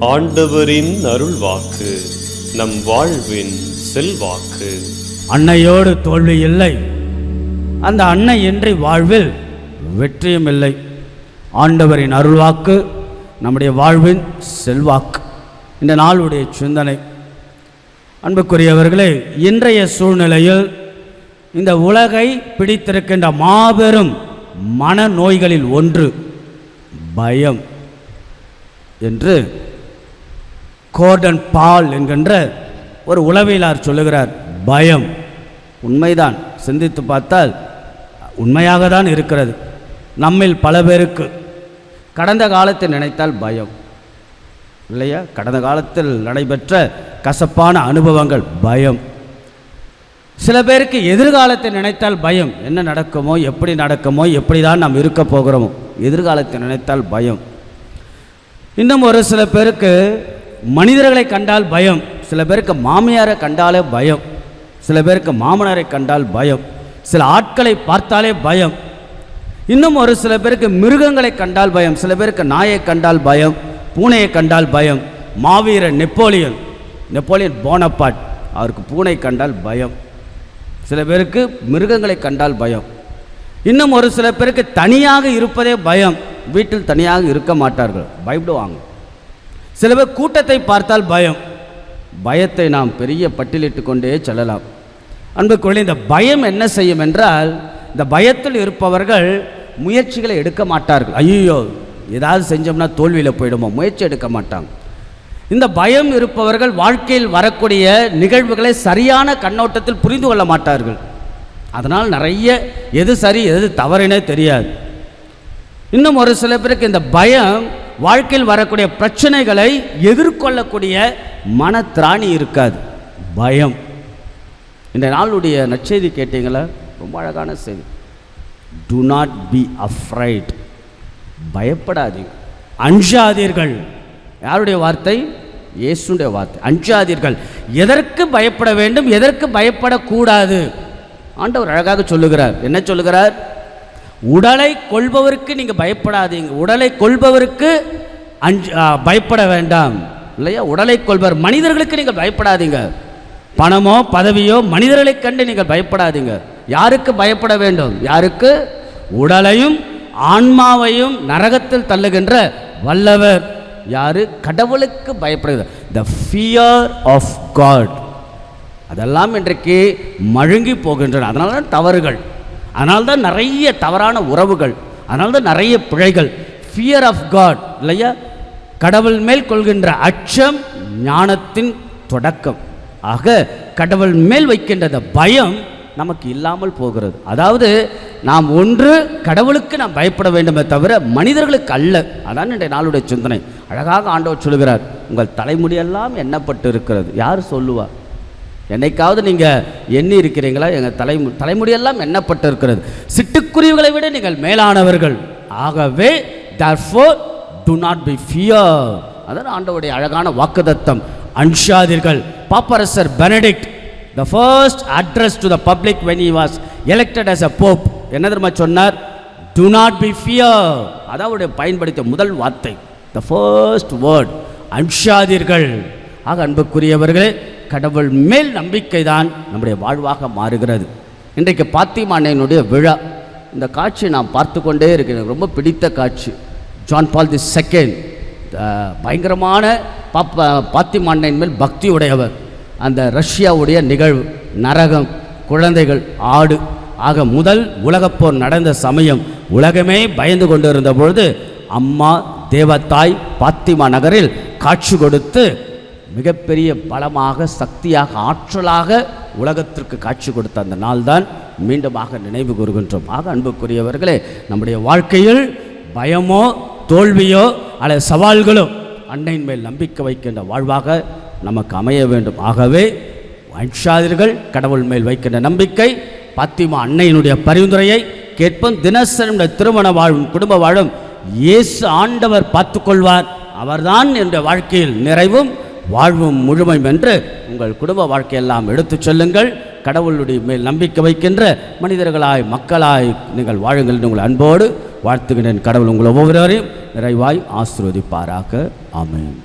ஆண்டவரின் அருள்வாக்கு நம் வாழ்வின் செல்வாக்கு. அன்னையோடு தோல்வி இல்லை. அந்த அன்னை இன்றி வாழ்வில் வெற்றியும் இல்லை. ஆண்டவரின் அருள்வாக்கு நம்முடைய வாழ்வின் செல்வாக்கு. இந்த நாளுடைய சிந்தனை. அன்புக்குரியவர்களே இன்றைய சூழ்நிலையில் இந்த உலகை பிடித்திருக்கின்ற மாபெரும் மனநோய்களில் ஒன்று பயம் என்று கோர்டன் பால் என்கின்ற ஒரு உளவியலார் சொல்லுகிறார் பயம். உண்மைதான். சிந்தித்து பார்த்தால் உண்மையாக தான் இருக்கிறது. நம்மில் பல பேருக்கு கடந்த காலத்தை நினைத்தால் பயம். இல்லையா? கடந்த காலத்தில் நடைபெற்ற கசப்பான அனுபவங்கள் பயம். சில பேருக்கு எதிர்காலத்தை நினைத்தால் பயம். என்ன நடக்குமோ எப்படி நடக்குமோ எப்படி தான் நாம் இருக்க போகிறோமோ எதிர்காலத்தை நினைத்தால் பயம். இன்னும் ஒரு சில பேருக்கு மனிதர்களை கண்டால் பயம். சில பேருக்கு மாமியாரை கண்டாலே பயம். சில பேருக்கு மாமனாரை கண்டால் பயம். சில ஆட்களை பார்த்தாலே பயம். இன்னும் ஒரு சில பேருக்கு மிருகங்களை கண்டால் பயம். சில பேருக்கு நாயை கண்டால் பயம். பூனையை கண்டால் பயம். மாவீரர் நெப்போலியன். Napoleon Bonaparte. அவருக்கு பூனை கண்டால் பயம். சில பேருக்கு மிருகங்களை கண்டால் பயம். இன்னும் ஒரு சில பேருக்கு தனியாக இருப்பதே பயம். வீட்டில் தனியாக இருக்க மாட்டார்கள். பயப்படுவாங்க. சில பேர் கூட்டத்தை பார்த்தால் பயம். பயத்தை நாம் பெரிய பட்டியலிட்டு கொண்டே செல்லலாம். அன்புக்குள்ளே இந்த பயம் என்ன செய்யும் என்றால் இந்த பயத்தில் இருப்பவர்கள் முயற்சிகளை எடுக்க மாட்டார்கள். ஐயோ ஏதாவது செஞ்சோம்னா தோல்வியில் போயிடுமோ? முயற்சி எடுக்க மாட்டாங்க. இந்த பயம் இருப்பவர்கள் வாழ்க்கையில் வரக்கூடிய நிகழ்வுகளை சரியான கண்ணோட்டத்தில் புரிந்து கொள்ள மாட்டார்கள். அதனால் நிறைய எது சரி எது தவறுனே தெரியாது. இன்னும் ஒரு சில பேருக்கு இந்த பயம் வாழ்க்கையில் வரக்கூடிய பிரச்சனைகளை எதிர்கொள்ளக்கூடிய மனத்திராணி இருக்காது. பயம். இந்த நாளுடைய நற்செய்தி கேட்டீங்களா? ரொம்ப அழகான செய்தி. டு நாட் பி அஃப்ரைட் பயப்படாதீங்க. அஞ்சாதீர்கள். யாருடைய வார்த்தை? இயேசுடைய வார்த்தை. அஞ்சாதீர்கள். எதற்கு பயப்பட வேண்டும்? எதற்கு பயப்படக்கூடாது? ஆண்டவர் அழகாக சொல்லுகிறார். என்ன சொல்லுகிறார்? உடலை கொள்பவருக்கு நீங்கள் பயப்படாதீங்க. உடலை கொள்பவருக்கு அஞ்சு பயப்பட வேண்டாம். இல்லையா? உடலை கொள்பவர் மனிதர்களுக்கு நீங்கள் பயப்படாதீங்க. பணமோ பதவியோ மனிதர்களைக் கண்டு நீங்கள் பயப்படாதீங்க. யாருக்கு பயப்பட வேண்டும்? யாருக்கு? உடலையும் ஆன்மாவையும் நரகத்தில் தள்ளுகின்ற வல்லவர். யாரு? கடவுளுக்கு பயப்படுகிறது த ஃபியர் ஆஃப் காட் அதெல்லாம் இன்றைக்கு மழுங்கி போகின்றன. அதனால தான் தவறுகள். அதனால் தான் நிறைய தவறான உறவுகள் அதனால் தான் நிறைய பிழைகள். ஃபியர் ஆஃப் காட் இல்லையா? கடவுள் மேல் கொள்கின்ற அச்சம் ஞானத்தின் தொடக்கம். ஆக கடவுள் மேல் வைக்கின்றத பயம் நமக்கு இல்லாமல் போகிறது. அதாவது நாம் ஒன்று கடவுளுக்கு நாம் பயப்பட வேண்டுமே தவிர மனிதர்களுக்கு அல்ல. அதான் இன்றைய நாளுடைய சிந்தனை. அழகாக ஆண்டவர் சொல்கிறார் உங்கள் தலைமுடியெல்லாம் எண்ணப்பட்டு இருக்கிறது யார் சொல்லுவார் என்னைக்காவது நீங்கள் எண்ணி இருக்கிறீங்களா? எங்கள் தலைமு தலைமுடியெல்லாம் எண்ணப்பட்டு இருக்கிறது சிட்டுக்குருவிகளை விட நீங்கள் மேலானவர்கள். ஆகவே therefore do not be fear. அதான் ஆண்டவுடைய அழகான வாக்குதத்தம் அன்ஷாதீர்கள். பாப்பரசர் Benedict the first address to the public when he was elected as a pope என்ன தெரியுமா சொன்னார்? டு நாட் பி ஃபியர் அதான் அவருடைய பயன்படுத்திய முதல் வார்த்தை. த ஃபர்ஸ்ட் வேர்ட் அன்ஷாதீர்கள். ஆக அன்புக்குரியவர்களே கடவுள் மேல் நம்பிக்கை தான் நம்முடைய வாழ்வாக மாறுகிறது. இன்றைக்கு பாத்திமானையனுடைய விழா. இந்த காட்சி நான் பார்த்து கொண்டே இருக்கிறேன் எனக்கு ரொம்ப பிடித்த காட்சி. John Paul the second. பயங்கரமான பாப்ப பாத்திமாண்டையின் மேல் பக்தி உடையவர் அந்த ரஷ்யாவுடைய நிகழ்வு நரகம் குழந்தைகள் ஆடு. ஆக முதல் உலகப்போர் நடந்த சமயம் உலகமே பயந்து கொண்டிருந்த பொழுது அம்மா தேவத்தாய் பாத்திமா நகரில் காட்சி கொடுத்து மிகப்பெரிய பலமாக சக்தியாக ஆற்றலாக உலகத்திற்கு காட்சி கொடுத்த அந்த நாள்தான் மீண்டுமாக நினைவு கூறுகின்றோம் ஆக அன்புக்குரியவர்களே நம்முடைய வாழ்க்கையில் பயமோ தோல்வியோ அல்லது சவால்களோ அன்னையின் மேல் நம்பிக்கை வைக்கின்ற வாழ்வாக நமக்கு அமைய வேண்டும். ஆகவே அன்ஷாதிர்கள் கடவுள் மேல் வைக்கின்ற நம்பிக்கை பாத்திமா அன்னையினுடைய பரிந்துரையை கேட்போம். தினசரி திருமண வாழும் குடும்ப வாழும் இயேசு ஆண்டவர் பார்த்துக்கொள்வார். அவர்தான் என்ற வாழ்க்கையில் நிறைவும் வாழ்வும் முழுமையும் என்று உங்கள் குடும்ப வாழ்க்கையெல்லாம் எடுத்துச் சொல்லுங்கள். கடவுளுடைய மேல் நம்பிக்கை வைக்கின்ற மனிதர்களாய் மக்களாய் நீங்கள் வாழுங்கள் என்று உங்கள் அன்போடு வாழ்த்துகின்றேன் கடவுள் உங்கள் ஒவ்வொருவரையும் நிறைவாய் ஆசிர்வதிப்பாராக. அமையும்